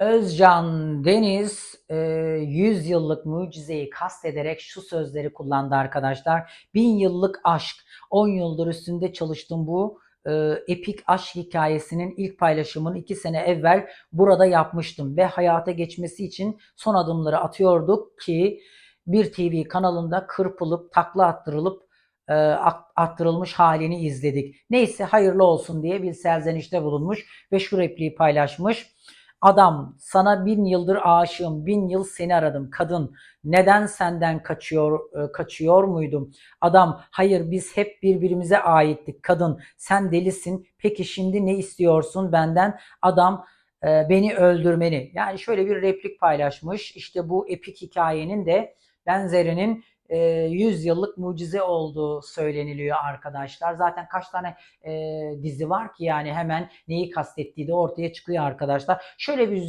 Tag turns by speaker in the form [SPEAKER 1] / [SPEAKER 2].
[SPEAKER 1] Özcan Deniz e, 100 yıllık mucizeyi kastederek şu sözleri kullandı arkadaşlar. Bin yıllık aşk, 10 yıldır üstünde çalıştığım bu e, epik aşk hikayesinin ilk paylaşımını 2 sene evvel burada yapmıştım ve hayata geçmesi için son adımları atıyorduk ki bir TV kanalında kırpılıp takla attırılıp e, at- attırılmış halini izledik. Neyse hayırlı olsun diye bir serzenişte bulunmuş ve şu repliği paylaşmış. Adam sana bin yıldır aşığım, bin yıl seni aradım. Kadın neden senden kaçıyor e, kaçıyor muydum? Adam hayır biz hep birbirimize aittik. Kadın sen delisin. Peki şimdi ne istiyorsun benden? Adam e, beni öldürmeni. Yani şöyle bir replik paylaşmış. İşte bu epik hikayenin de benzerinin 100 yıllık mucize olduğu söyleniliyor arkadaşlar. Zaten kaç tane e, dizi var ki yani hemen neyi kastettiği de ortaya çıkıyor arkadaşlar. Şöyle bir yüzey